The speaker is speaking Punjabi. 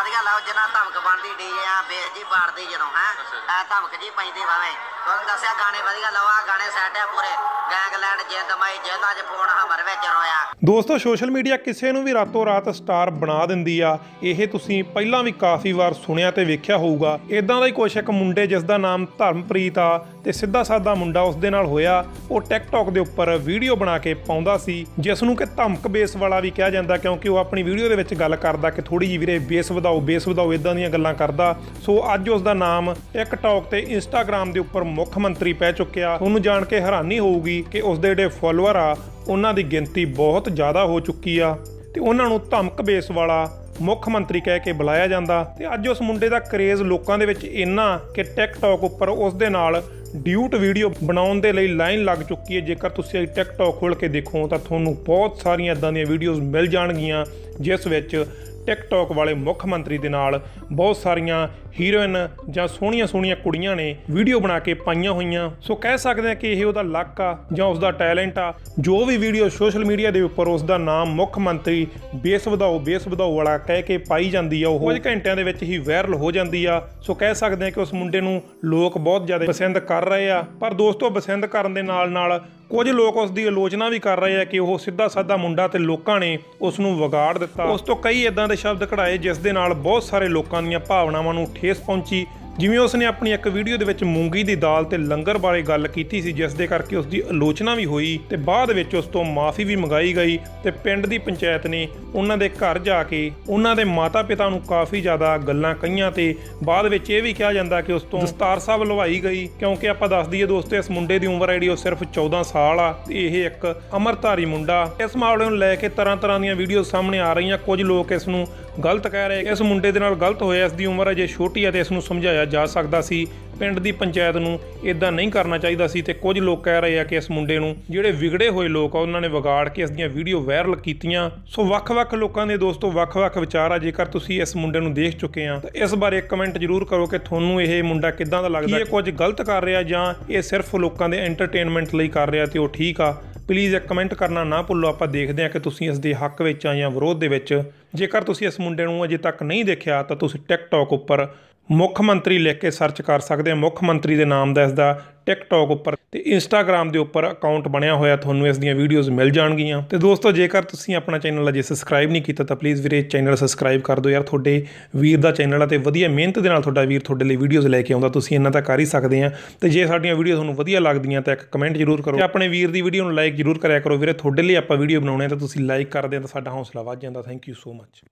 ਵਧੀਆ ਲਾਓ ਜਿੰਨਾ ਧਮਕ ਬਣਦੀ ਡੀ ਆ ਬੇਸ ਜੀ ਪਾੜਦੀ ਜਦੋਂ ਹੈ। ਐ ਧਮਕ ਜੀ ਪੈਂਦੀ ਭਾਵੇਂ। ਤੁਹਾਨੂੰ ਦੱਸਿਆ ਗਾਣੇ ਵਧੀਆ ਲਾਓ ਆ ਗਾਣੇ ਸੈਟ ਆ ਪੂਰੇ। ਗੈਂਗਲੈਂਡ ਜਿੰਦ ਮਾਈ ਜਿੰਦ ਅੱਜ ਫੋਨ ਹਮਰ ਵਿੱਚ ਰੋਇਆ। ਦੋਸਤੋ, ਸੋਸ਼ਲ ਮੀਡੀਆ ਕਿਸੇ ਨੂੰ ਵੀ ਰਾਤੋਂ ਰਾਤ ਸਟਾਰ ਬਣਾ ਦਿੰਦੀ ਆ, ਇਹ ਤੁਸੀਂ ਪਹਿਲਾਂ ਵੀ ਕਾਫੀ ਵਾਰ ਸੁਣਿਆ ਤੇ ਵੇਖਿਆ ਹੋਊਗਾ। ਇਦਾਂ ਦਾ ਹੀ ਕੁਛ ਇੱਕ ਮੁੰਡੇ ਜਿਸ ਦਾ ਨਾਮ ਧਰਮਪ੍ਰੀਤ ਆ ਤੇ ਸਿੱਧਾ ਸਾਦਾ ਮੁੰਡਾ ਉਸ ਦੇ ਨਾਲ ਹੋਇਆ, ਉਹ ਟਿਕਟੌਕ ਦੇ ਉੱਪਰ ਵੀਡੀਓ ਬਣਾ ਕੇ ਪਾਉਂਦਾ ਸੀ, ਜਿਸ ਨੂੰ ਕਿ ਧਮਕ ਬੇਸ ਵਾਲਾ ਵੀ ਕਿਹਾ ਜਾਂਦਾ, ਕਿਉਂਕਿ ਉਹ ਆਪਣੀ ਵੀਡੀਓ ਦੇ ਵਿੱਚ ਗੱਲ ਕਰਦਾ ਕਿ ਥੋੜੀ ਜਿਹੀ ਵੀਰੇ ਬੇਸ ਵਧਾਓ ਬੇਸ ਵਧਾਓ ਇਦਾਂ ਦੀਆਂ ਗੱਲਾਂ ਕਰਦਾ। ਸੋ ਅੱਜ ਉਸ ਦਾ ਨਾਮ ਟਿਕਟੌਕ ਤੇ ਇੰਸਟਾਗ੍ਰam ਦੇ ਉੱਪਰ ਮੁੱਖ ਮੰਤਰੀ ਪੈ ਚੁੱਕਿਆ, ਉਹਨੂੰ ਜਾਣ ਕੇ ਹੈਰਾਨੀ ਹੋਊਗੀ ਕਿ ਉਸ ਦੇ ਜਿਹੜੇ ਫਾਲੋਅਰ ਆ, ਉਹਨਾਂ ਦੀ ਗਿਣਤੀ ਬਹੁਤ ਜ਼ਿਆਦਾ ਹੋ ਚੁੱਕੀ ਆ ਤੇ ਉਹਨਾਂ ਨੂੰ ਧਮਕ ਬੇਸ ਵਾਲਾ ਮੁੱਖ ਮੰਤਰੀ ਕਹਿ ਕੇ ਬੁਲਾਇਆ ਜਾਂਦਾ ਤੇ ਅੱਜ ਉਸ ਮੁੰਡੇ ਦਾ ਕਰੇਜ਼ ਲੋਕਾਂ ਦੇ ਵਿੱਚ ਇੰਨਾ ਕਿ ਟਿਕਟੌਕ ਉੱਪਰ ਉਸ ਦੇ ਨਾਲ ਡਿਊਟ ਵੀਡੀਓ ਬਣਾਉਣ ਦੇ ਲਈ ਲਾਈਨ ਲੱਗ ਚੁੱਕੀ ਹੈ। ਜੇਕਰ ਤੁਸੀਂ ਟਿਕਟੌਕ ਖੋਲ ਕੇ ਦੇਖੋ ਤਾਂ ਤੁਹਾਨੂੰ ਬਹੁਤ ਸਾਰੀਆਂ ਇਦਾਂ ਦੀਆਂ ਵੀਡੀਓਜ਼ ਮਿਲ ਜਾਣਗੀਆਂ, ਜਿਸ ਵਿੱਚ ਟਿਕਟੌਕ ਵਾਲੇ ਮੁੱਖ ਮੰਤਰੀ ਦੇ ਨਾਲ ਬਹੁਤ ਸਾਰੀਆਂ ਹੀਰੋਇਨ ਜਾਂ ਸੋਹਣੀਆਂ ਸੋਹਣੀਆਂ ਕੁੜੀਆਂ ਨੇ ਵੀਡੀਓ ਬਣਾ ਕੇ ਪਾਈਆਂ ਹੋਈਆਂ। ਸੋ ਕਹਿ ਸਕਦੇ ਆ ਕਿ ਇਹ ਉਹਦਾ ਲੱਕ ਆ ਜਾਂ ਉਸ ਦਾ ਟੈਲੈਂਟ ਆ। ਜੋ ਵੀ ਵੀਡੀਓ ਸੋਸ਼ਲ ਮੀਡੀਆ ਦੇ ਉੱਪਰ ਉਸ ਦਾ ਨਾਮ ਮੁੱਖ ਮੰਤਰੀ ਬੇਸ ਵਧਾਓ ਬੇਸ ਵਧਾਓ ਵਾਲਾ ਕਹਿ ਕੇ ਪਾਈ ਜਾਂਦੀ ਆ, ਉਹ ਕੁਝ ਘੰਟਿਆਂ ਦੇ ਵਿੱਚ ਹੀ ਵਾਇਰਲ ਹੋ ਜਾਂਦੀ ਆ। ਸੋ ਕਹਿ ਸਕਦੇ ਆ ਕਿ ਉਸ ਮੁੰਡੇ ਨੂੰ ਲੋਕ ਬਹੁਤ ਜ਼ਿਆਦਾ ਪਸੰਦ ਕਰ ਰਹੇ ਆ। ਪਰ ਦੋਸਤੋ, ਪਸੰਦ ਕਰਨ ਦੇ ਨਾਲ ਨਾਲ ਕੁਝ ਲੋਕ ਉਸ ਦੀ ਆਲੋਚਨਾ ਵੀ ਕਰ ਰਹੇ ਆ ਕਿ ਉਹ ਸਿੱਧਾ ਸਾਦਾ ਮੁੰਡਾ ਤੇ ਲੋਕਾਂ ਨੇ ਉਸ ਨੂੰ ਵਿਗਾੜ ਦਿੱਤਾ। ਉਸ ਤੋਂ ਕਈ ਇਦਾਂ ਦੇ ਸ਼ਬਦ ਕਢਾਏ, ਜਿਸ ਦੇ ਨਾਲ ਬਹੁਤ ਸਾਰੇ ਲੋਕਾਂ ਦੀਆਂ ਭਾਵਨਾਵਾਂ ਨੂੰ ਠੇਸ ਪਹੁੰਚੀ। ਜਿਵੇਂ ਉਸਨੇ ਆਪਣੀ ਇੱਕ ਵੀਡੀਓ ਦੇ ਵਿੱਚ ਮੂੰਗੀ ਦੀ ਦਾਲ ਤੇ ਲੰਗਰ ਬਾਰੇ ਗੱਲ ਕੀਤੀ ਸੀ, ਜਿਸ ਦੇ ਕਰਕੇ ਉਸ ਦੀ ਆਲੋਚਨਾ ਵੀ ਹੋਈ ਤੇ ਬਾਅਦ ਵਿੱਚ ਉਸ ਤੋਂ ਮਾਫੀ ਵੀ ਮੰਗਾਈ ਗਈ ਤੇ ਪਿੰਡ ਦੀ ਪੰਚਾਇਤ ਨੇ ਉਹਨਾਂ ਦੇ ਘਰ ਜਾ ਕੇ ਉਹਨਾਂ ਦੇ ਮਾਤਾ-ਪਿਤਾ ਨੂੰ ਕਾਫੀ ਜ਼ਿਆਦਾ ਗੱਲਾਂ ਕਹੀਆਂ ਤੇ ਬਾਅਦ ਵਿੱਚ ਇਹ ਵੀ ਕਿਹਾ ਜਾਂਦਾ ਕਿ ਉਸ ਤੋਂ ਦਸਤਾਰ ਸਾਹਿਬ ਲਵਾਈ ਗਈ, ਕਿਉਂਕਿ ਆਪਾਂ ਦੱਸ ਦਈਏ ਦੋਸਤੋ, ਇਸ ਮੁੰਡੇ ਦੀ ਉਮਰ ਜਿਹੜੀ ਉਹ ਸਿਰਫ 14 ਸਾਲ ਆ ਤੇ ਇਹ ਇੱਕ ਅਮਰਧਾਰੀ ਮੁੰਡਾ। ਇਸ ਮਾਮਲੇ ਨੂੰ ਲੈ ਕੇ ਤਰ੍ਹਾਂ-ਤਰ੍ਹਾਂ ਦੀਆਂ ਵੀਡੀਓ ਸਾਹਮਣੇ ਆ ਰਹੀਆਂ, ਕੁਝ ਲੋਕ ਇਸ ਨੂੰ ਗਲਤ ਕਹਿ ਰਹੇ ਇਸ ਮੁੰਡੇ ਦੇ ਨਾਲ ਗਲਤ ਹੋਇਆ, ਇਸ ਦੀ ਉਮਰ ਅਜੇ ਛੋਟੀ ਹੈ ਤੇ ਇਸ ਨੂੰ ਸਮਝਾਇਆ ਜਾ ਸਕਦਾ ਸੀ। ਪਿੰਡ ਦੀ ਪੰਚਾਇਤ ਨੂੰ ਇਦਾਂ ਨਹੀਂ ਕਰਨਾ ਚਾਹੀਦਾ ਸੀ ਤੇ ਕੁਝ ਲੋਕ ਕਹਿ ਰਹੇ ਆ ਕਿ ਇਸ ਮੁੰਡੇ ਨੂੰ ਜਿਹੜੇ ਵਿਗੜੇ ਹੋਏ ਲੋਕ ਆ, ਉਹਨਾਂ ਨੇ ਵਿਗਾੜ ਕੇ ਇਸ ਦੀਆਂ ਵੀਡੀਓ ਵਾਇਰਲ ਕੀਤੀਆਂ। ਸੋ ਵੱਖ-ਵੱਖ ਲੋਕਾਂ ਦੇ ਦੋਸਤੋ ਵੱਖ-ਵੱਖ ਵਿਚਾਰ ਆ, ਜੇਕਰ ਤੁਸੀਂ ਇਸ ਮੁੰਡੇ ਨੂੰ ਦੇਖ ਚੁੱਕੇ ਆ, ਤਾਂ ਇਸ ਬਾਰੇ ਕਮੈਂਟ ਜ਼ਰੂਰ ਕਰੋ ਕਿ ਤੁਹਾਨੂੰ ਇਹ ਮੁੰਡਾ ਕਿੱਦਾਂ ਦਾ ਲੱਗਦਾ। ਕੀ ਇਹ ਕੁਝ ਗਲਤ ਕਰ ਰਿਹਾ ਜਾਂ ਇਹ ਸਿਰਫ ਲੋਕਾਂ ਦੇ ਐਂਟਰਟੇਨਮੈਂਟ ਲਈ ਕਰ ਰਿਹਾ ਤੇ ਉਹ ਠੀਕ ਆ? ਪਲੀਜ਼ ਇੱਕ ਕਮੈਂਟ ਕਰਨਾ ਨਾ ਭੁੱਲੋ, ਆਪਾਂ ਦੇਖਦੇ ਹਾਂ ਕਿ ਤੁਸੀਂ ਇਸ ਦੇ ਹੱਕ ਵਿੱਚ ਆ ਜਾਂ ਵਿਰੋਧ ਦੇ ਵਿੱਚ। ਜੇਕਰ ਤੁਸੀਂ ਇਸ ਮੁੰਡੇ ਨੂੰ ਅਜੇ ਤੱਕ ਨਹੀਂ ਦੇਖਿਆ, ਤਾਂ ਤੁਸੀਂ ਟਿਕਟੌਕ ਉੱਪਰ ਮੁੱਖ ਮੰਤਰੀ ਲਿਖ ਕੇ ਸਰਚ ਕਰ ਸਕਦੇ ਹੋ ਮੁੱਖ ਮੰਤਰੀ ਦੇ ਨਾਮ ਦਾ ਇਸ ਦਾ ਟਿਕਟੌਕ ਉੱਪਰ ਤੇ ਇੰਸਟਾਗ੍ਰam ਦੇ ਉੱਪਰ ਅਕਾਊਂਟ ਬਣਿਆ ਹੋਇਆ। ਤੁਹਾਨੂੰ ਇਸ ਦੀਆਂ ਵੀਡੀਓਜ਼ ਮਿਲ ਜਾਣਗੀਆਂ। ਤੇ ਦੋਸਤੋ, ਜੇਕਰ ਤੁਸੀਂ ਆਪਣਾ ਚੈਨਲ ਅਜੇ ਸਬਸਕ੍ਰਾਈਬ ਨਹੀਂ ਕੀਤਾ, ਤਾਂ ਪਲੀਜ਼ ਵੀਰੇ ਚੈਨਲ ਸਬਸਕ੍ਰਾਈਬ ਕਰ ਦਿਓ ਯਾਰ। ਤੁਹਾਡੇ ਵੀਰ ਦਾ ਚੈਨਲ ਆ ਤੇ ਵਧੀਆ ਮਿਹਨਤ ਦੇ ਨਾਲ ਤੁਹਾਡਾ ਵੀਰ ਤੁਹਾਡੇ ਲਈ ਵੀਡੀਓਜ਼ ਲੈ ਕੇ ਆਉਂਦਾ। ਤੁਸੀਂ ਇਹਨਾਂ ਤਾਂ ਕਰ ਹੀ ਸਕਦੇ ਆ। ਤੇ ਜੇ ਸਾਡੀਆਂ ਵੀਡੀਓ ਤੁਹਾਨੂੰ ਵਧੀਆ ਲੱਗਦੀਆਂ, ਤਾਂ ਇੱਕ ਕਮੈਂਟ ਜ਼ਰੂਰ ਕਰੋ। ਤੇ ਆਪਣੇ ਵੀਰ ਦੀ ਵੀਡੀਓ ਨੂੰ ਲਾਈਕ ਜ਼ਰੂਰ ਕਰਿਆ ਕਰੋ। ਵੀਰੇ, ਤੁਹਾਡੇ ਲਈ ਆਪਾਂ ਵੀਡੀਓ ਬਣਾਉਣੇ ਆ, ਤਾਂ ਤੁਸੀਂ ਲਾਈਕ ਕਰਦੇ ਆ, ਤਾਂ ਸਾਡਾ ਹੌਸਲਾ ਵੱਧ ਜਾਂਦਾ। Thank you so much